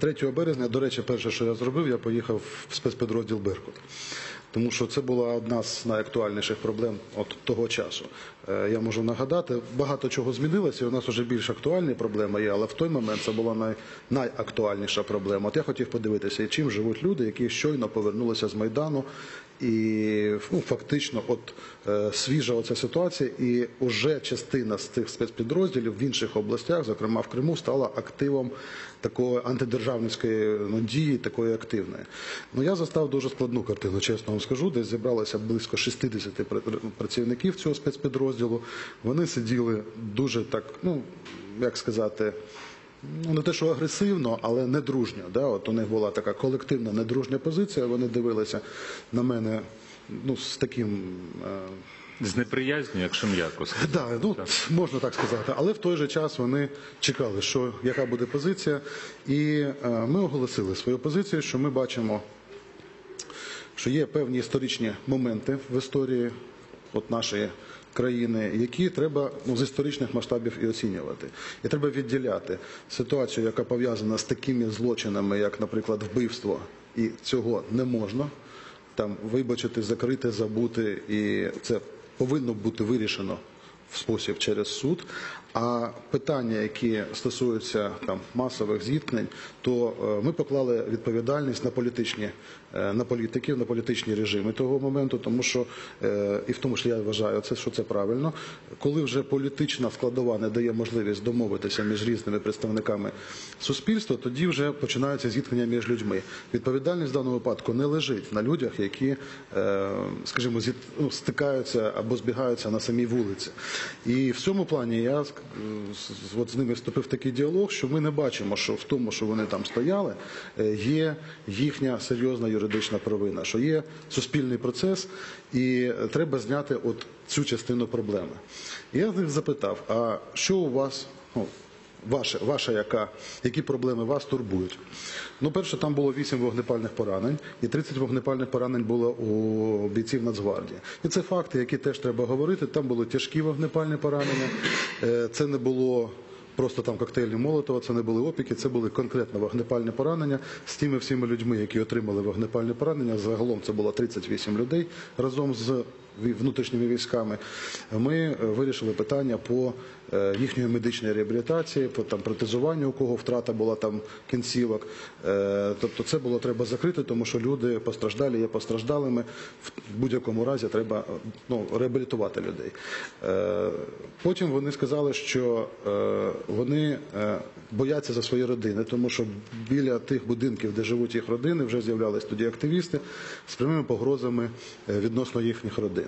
3 березня, до речі, перше, що я зробив, я поїхав в спецпідрозділ Беркут. Тому що це була одна з найактуальніших проблем от того часу. Е, Я можу нагадати, багато чого змінилося, і у нас вже більш актуальні проблеми є, але в той момент це була най, найактуальніша проблема. От я хотів подивитися, чим живуть люди, які щойно повернулися з Майдану. І ну, фактично, от е, свіжа оця ситуація, і вже частина з цих спецпідрозділів в інших областях, зокрема в Криму, стала активом такої антидержавницької ну, дії, такої активної. Ну я застав дуже складну картину, чесно вам скажу. Десь зібралося близько 60 працівників цього спецпідрозділу. Вони сиділи дуже так, ну як сказати. Ну, не те, що агресивно, але недружньо. Да? От у них була така колективна недружня позиція. Вони дивилися на мене ну, з таким. Е... З неприязню, якщо м'яко сказати. Да, ну, можна так сказати. Але в той же час вони чекали, що яка буде позиція. І е, ми оголосили свою позицію, що ми бачимо, що є певні історичні моменти в історії от нашої країни, які треба ну, з історичних масштабів і оцінювати. І треба відділяти ситуацію, яка пов'язана з такими злочинами, як, наприклад, вбивство, і цього не можна. Там вибачити, закрити, забути, і це повинно бути вирішено спосіб через суд. А питання, які стосуються там масових зіткнень, то е, ми поклали відповідальність на політичні е, на політиків, на політичні режими того моменту, тому що е, і в тому числі я вважаю, це що це правильно. Коли вже політична складова не дає можливість домовитися між різними представниками суспільства, тоді вже починаються зіткнення між людьми. Відповідальність в даному випадку не лежить на людях, які, скажімо, ну, стикаються або збігаються на самій вулиці. І в цьому плані я з- от з ними вступив в такий діалог, що ми не бачимо, що в тому, що вони там стояли, е, є їхня серйозна юридична провина, що є суспільний процес, і треба зняти от цю частину проблеми. Я з них запитав: а що у вас? Ну, Ваша, ваша яка, які проблеми вас турбують? Ну, перше, там було 8 вогнепальних поранень, і 30 вогнепальних поранень було у бійців Нацгвардії. І це факти, які теж треба говорити. Там були тяжкі вогнепальні поранення. Е, Це не було просто там коктейлі Молотова, це не були опіки, це були конкретно вогнепальні поранення з тими всіма людьми, які отримали вогнепальні поранення. Загалом це було 38 людей разом з внутрішніми військами. Ми е, вирішили питання по е, їхньої медичної реабілітації, по там протезуванню, у кого втрата була там кінцівок. Е, Тобто це було треба закрити, тому що люди постраждалі, є постраждалими. В будь-якому разі треба ну, реабілітувати людей. Потім вони сказали, що вони бояться за свої родини, тому що біля тих будинків, де живуть їх родини, вже з'являлись тоді активісти з прямими погрозами відносно їхніх родин.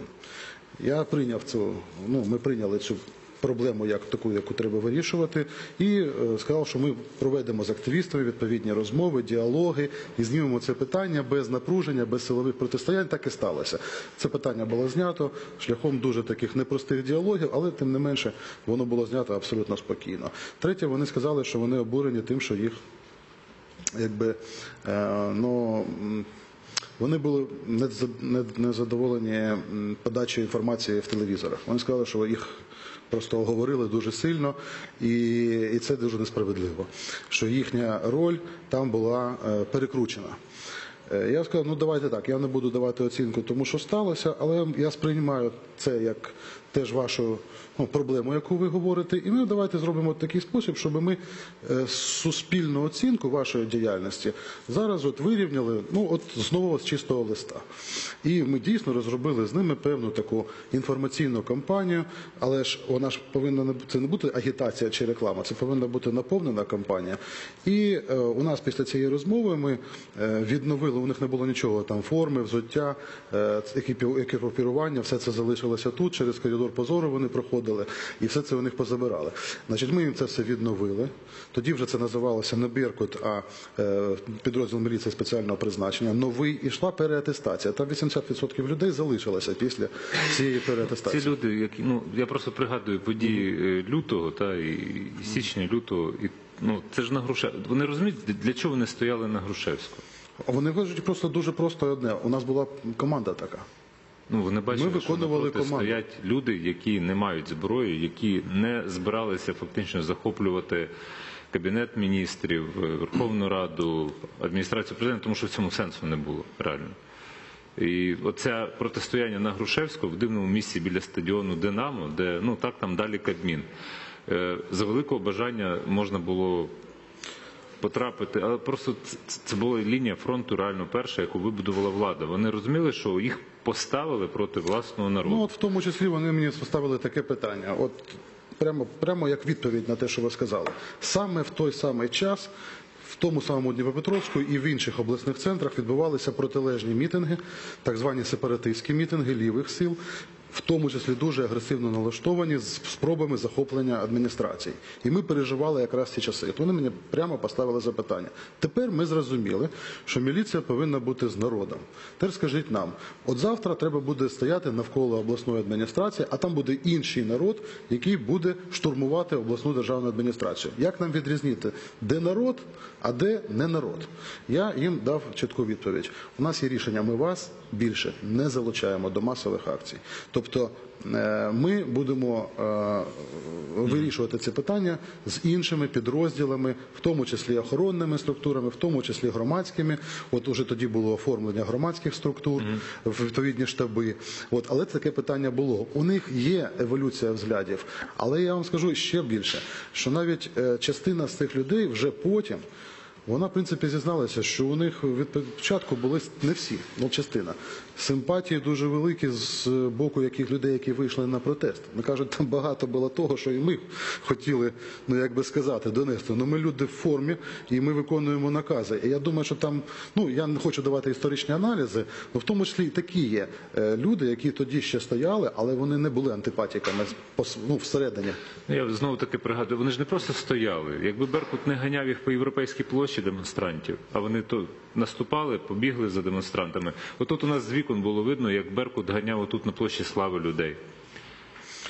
Я прийняв цю, ну ми прийняли цю проблему як таку, яку треба вирішувати, і е, сказав, що ми проведемо з активістами відповідні розмови, діалоги і знімемо це питання без напруження, без силових протистоянь. Так і сталося. Це питання було знято шляхом дуже таких непростих діалогів, але тим не менше воно було знято абсолютно спокійно. Третє, вони сказали, що вони обурені тим, що їх якби е, ну. Вони були не за- не- не задоволені м, подачею інформації в телевізорах. Вони сказали, що їх просто оговорили дуже сильно, і, і це дуже несправедливо. Що їхня роль там була е, перекручена. Е, Я сказав, ну давайте так, я не буду давати оцінку тому, що сталося, але я сприймаю це як теж вашу ну, проблему, яку ви говорите, і ми давайте зробимо такий спосіб, щоб ми е, суспільну оцінку вашої діяльності зараз от вирівняли, ну от знову з чистого листа. І ми дійсно розробили з ними певну таку інформаційну кампанію, але ж вона ж повинна не це не бути агітація чи реклама, це повинна бути наповнена кампанія. І е, у нас після цієї розмови ми е, відновили. У них не було нічого там форми, взуття, е, екіпірування, все це залишилося тут. Через коридор позору вони проходили, і все це у них позабирали. Значить, ми їм це все відновили. Тоді вже це називалося не Беркут, а е, підрозділ міліції спеціального призначення. Новий і йшла переатестація. Там 80% людей залишилося після цієї переатестації. Ці люди, які ну я просто пригадую події е, лютого та і, січня лютого, і ну це ж на Груше. Вони розуміють, для чого вони стояли на Грушевську? Вони кажуть просто дуже просто одне. У нас була команда така. Ну вони бачили, Ми що виконували навпроти команду. стоять люди, які не мають зброї, які не збиралися фактично захоплювати Кабінет міністрів, е, Верховну Раду, адміністрацію президента, тому що в цьому сенсу не було реально. І оце протистояння на Грушевського в дивному місці біля стадіону Динамо, де ну так там далі Кабмін. Е, За великого бажання можна було потрапити, але просто це, була лінія фронту реально перша, яку вибудувала влада. Вони розуміли, що їх поставили проти власного народу. Ну от в тому числі вони мені поставили таке питання. От прямо, прямо як відповідь на те, що ви сказали. Саме в той самий час. В тому самому Дніпропетровську і в інших обласних центрах відбувалися протилежні мітинги, так звані сепаратистські мітинги лівих сил, в тому числі дуже агресивно налаштовані з спробами захоплення адміністрації. І ми переживали якраз ці часи. От вони мені прямо поставили запитання. Тепер ми зрозуміли, що міліція повинна бути з народом. Тепер скажіть нам, от завтра треба буде стояти навколо обласної адміністрації, а там буде інший народ, який буде штурмувати обласну державну адміністрацію. Як нам відрізнити, де народ, а де не народ? Я їм дав чітку відповідь. У нас є рішення, ми вас більше не залучаємо до масових акцій. Тобто е, ми будемо е, вирішувати ці питання з іншими підрозділами, в тому числі охоронними структурами, в тому числі громадськими. От уже тоді було оформлення громадських структур в відповідні штаби. От, але таке питання було. У них є еволюція взглядів, але я вам скажу ще більше, що навіть е, частина з цих людей вже потім. Вона, в принципі, зізналася, що у них від початку були не всі, ну частина. Симпатії дуже великі з боку яких людей, які вийшли на протест. Ми кажуть, там багато було того, що і ми хотіли, ну як би сказати, донести. Ну ми люди в формі і ми виконуємо накази. І я думаю, що там, ну я не хочу давати історичні аналізи, але в тому числі і такі є е, люди, які тоді ще стояли, але вони не були антипатіками ну, всередині. Ну, Я знову таки пригадую, вони ж не просто стояли. Якби Беркут не ганяв їх по європейській площі демонстрантів, а вони то наступали, побігли за демонстрантами. Отут у нас з вікон було видно, як Беркут ганяв отут на площі слави людей.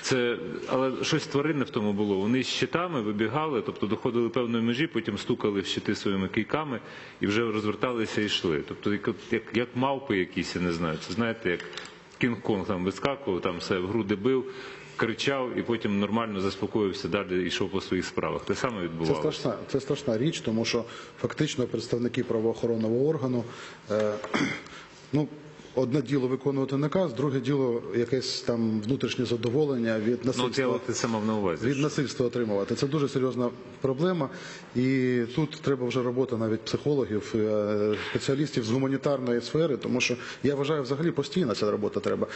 Це, але щось тваринне в тому було. Вони з щитами вибігали, тобто доходили певної межі, потім стукали в щити своїми кийками і вже розверталися і йшли. Тобто, як, як, як мавпи якісь, я не знаю. Це знаєте, як Кінг-Конг там вискакував, там все в груди бив, кричав і потім нормально заспокоївся, далі йшов по своїх справах. Те саме Це відбувалося. страшна, це страшна річ, тому що фактично представники правоохоронного органу, е, ну, одне діло виконувати наказ, друге діло якесь там внутрішнє задоволення від Ну, насильства. от це мав на увазі. Від насильства отримувати. Це дуже серйозна проблема. І тут треба вже робота навіть психологів, е, спеціалістів з гуманітарної сфери, тому що я вважаю, взагалі постійно ця робота треба.